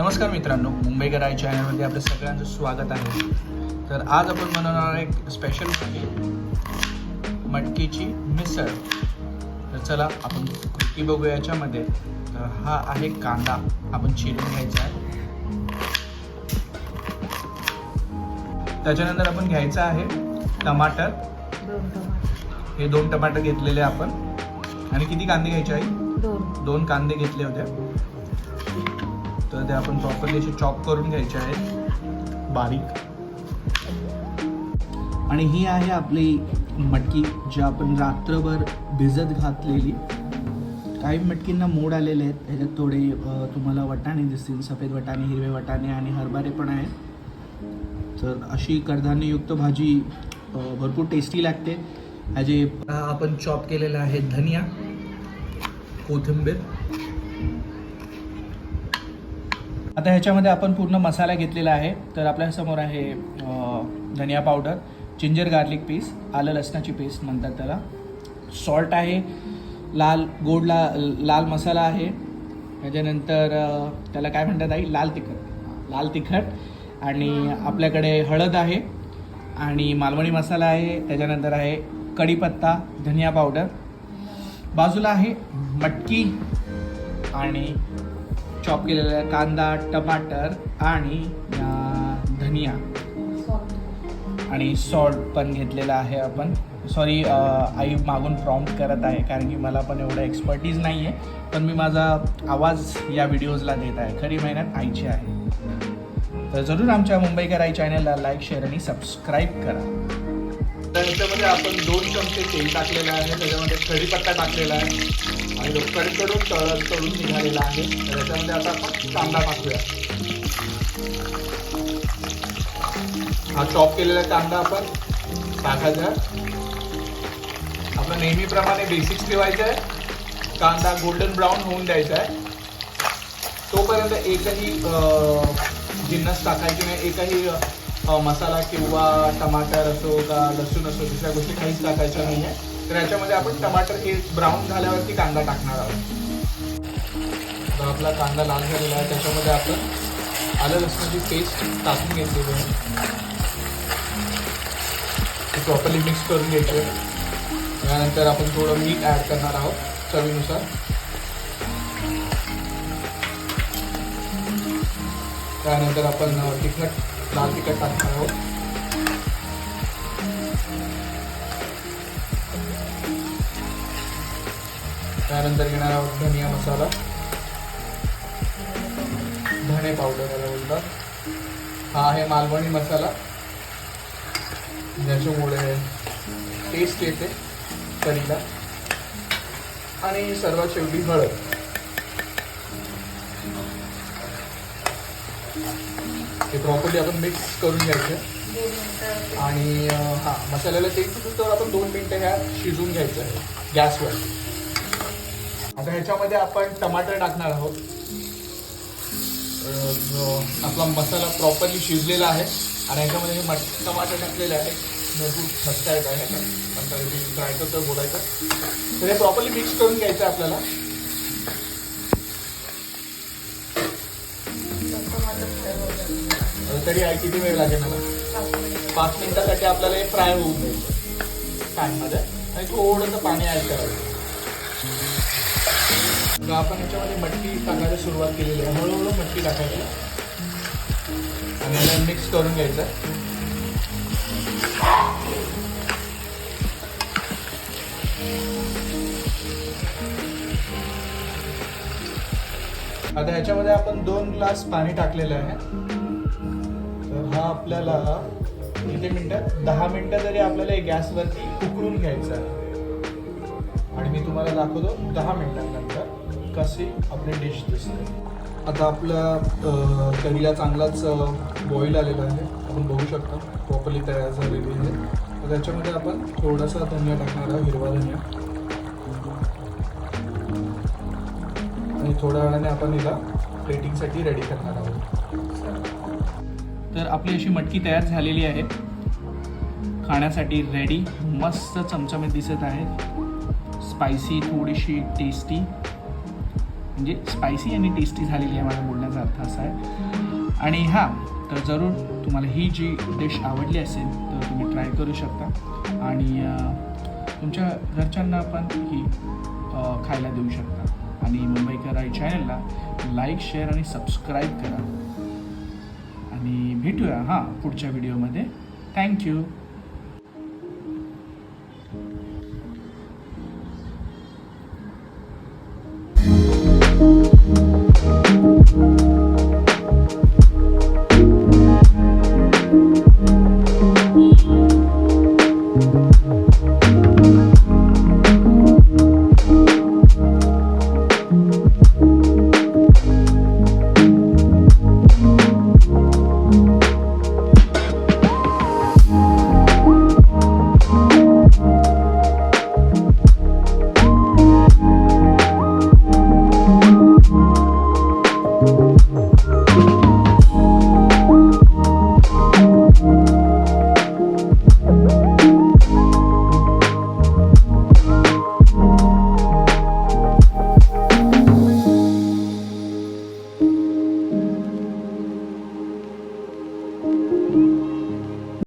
नमस्कार मित्रांनो मुंबईकर आय चॅनलमध्ये आपलं सगळ्यांचं स्वागत आहे. तर आज आपण बनवणार एक स्पेशल मटकीची मिसळ. तर चला आपण कृती बघूया याच्यामध्ये. तर हा आहे कांदा. आपण चिरून घ्यायचा आहे. त्याच्यानंतर आपण घ्यायचं आहे टमाटर. हे दोन टमाटर घेतलेले आपण. आणि किती कांदे घ्यायचे आहे दोन कांदे घेतले होते. तर ते आपण प्रॉपरली असे चॉप करून घ्यायचे आहेत. बारीक. आणि ही आहे आपली मटकी जी आपण रात्रभर भिजत घातलेली. काही मटकींना मोड आलेले आहेत. ह्याच्यात थोडे तुम्हाला वटाणे दिसतील. सफेद वटाणे हिरवे वटाणे आणि हरभरे पण आहेत. तर अशी कडधान्ययुक्त भाजी भरपूर टेस्टी लागते. ह्याचे आपण चॉप केलेला आहे धनिया कोथिंबीर. आता ह्याच्यामध्ये आपण पूर्ण मसाला घेतलेला आहे. तर आपल्यासमोर आहे धनिया पावडर जिंजर गार्लिक पीस आलं लसणाची पेस्ट म्हणतात त्याला. सॉल्ट आहे लाल गोड ला लाल मसाला आहे. त्याच्यानंतर त्याला काय म्हणतात आई? लाल तिखट. लाल तिखट. आणि आपल्याकडे हळद आहे आणि मालवणी मसाला आहे. त्याच्यानंतर आहे कढीपत्ता धनिया पावडर बाजूला आहे मटकी आणि चॉप केलेला कांदा टमाटर आणि धनिया. आणि सॉल्ट पण घेतलेला आहे आपण. सॉरी आई मागून प्रॉम्प्ट करत आहे कारण की मला पण एवढं एक्सपर्टीज नाही आहे पण मी माझा आवाज या व्हिडिओजला देत आहे. खरी मेहनत आईची आहे. तर जरूर आमच्या मुंबईकर आई चॅनलला लाईक शेअर आणि सबस्क्राईब करा. तर याच्यामध्ये आपण दोन चमचे तेल टाकलेलं आहे त्याच्यामध्ये कढीपत्ता टाकलेला आहे. आणि तो कडकडून तळ तळून निघालेला आहे. तर याच्यामध्ये आता आपण कांदा टाकूया. हा चॉप केलेला कांदा आपण टाकायचा आपण नेहमीप्रमाणे बेसिक्स ठेवायचं आहे. कांदा गोल्डन ब्राऊन होऊन द्यायचा आहे. तोपर्यंत एकही जिन्नस टाकायची नाही. एकही मसाला किंवा टमाटर असो का लसूण असो दुसऱ्या गोष्टी काहीच टाकायच्या नाही आहे तर याच्यामध्ये आपण टमाटर हे ब्राऊन झाल्यावरती कांदा टाकणार आहोत. तर आपला कांदा लाल झालेला आहे. त्याच्यामध्ये आपण आलं लसणाची पेस्ट टाकून घेतलेली आहे. प्रॉपरली मिक्स करून घ्यायची त्यानंतर आपण थोडं मीठ ॲड करणार आहोत चवीनुसार. त्यानंतर आपण तिखट लाल तिखट टाकणार आहोत. त्यानंतर घेणार आहोत धनिया मसाला. धणे पावडर याला बोलतात. हा आहे मालवणी मसाला. ज्याच्यामुळे टेस्ट येते करीला. आणि सर्वात शेवटी हळद. हे प्रॉपरली आपण मिक्स करून घ्यायचं. आणि हां हा मसाल्याला तेल तर आपण दोन मिनटं ह्या शिजवून घ्यायचं आहे. गॅसवर आता ह्याच्यामध्ये आपण टमाटर टाकणार आहोत. आपला मसाला प्रॉपरली शिजलेला आहे आणि ह्याच्यामध्ये हे मट टमाटर टाकलेले आहे भरपूर खस्ता येत आहे. पण तरी तर बोलायचं तर हे प्रॉपरली मिक्स करून घ्यायचं आहे आपल्याला. तरी आहे किती वेळ लागेल मला? पाच मिनिटासाठी आपल्याला हे फ्राय होऊन द्यायचं पॅनमध्ये आणि थोडंसं पाणी ॲड करायचं तर आपण याच्यामध्ये मटकी टाकायला सुरुवात केलेली आहे. हळूहळू मटकी टाकायची. आणि याला मिक्स करून घ्यायचं. आता ह्याच्यामध्ये आपण दोन ग्लास पाणी टाकलेलं आहे. तर हा आपल्याला किती मिनटं? दहा मिनटं तरी आपल्याला गॅसवरती उकळून घ्यायचं आहे. आणि मी तुम्हाला दाखवतो दहा मिनटांनंतर. कसे आपले डिश दिसते. आता आपल्या अं, चांगलाच बॉईल आलेला आहे. आपण बघू शकता प्रॉपरली तयार झालेली आहे. तर त्याच्यामध्ये आपण थोडासा धनिया टाकणार आहोत हिरवा धनिया. आणि थोड्या वेळाने आपण हिला प्लेटिंगसाठी रेडी करणार आहोत. तर आपली अशी मटकी तयार झालेली आहे. खाण्यासाठी रेडी मस्त चमचमीत दिसत आहे. स्पायसी थोडीशी टेस्टी म्हणजे स्पायसी आणि टेस्टी झालेली आहे माझ्या बोलण्याचा अर्थ असा आहे. आणि हां तर जरूर तुम्हाला ही जी डिश आवडली असेल तर तुम्ही ट्राय करू शकता. आणि तुमच्या घरच्यांना पण ही खायला देऊ शकता. आणि मुंबईकर आई चॅनलला लाईक शेअर आणि सबस्क्राईब करा. आणि भेटूया हां पुढच्या व्हिडिओमध्ये थँक्यू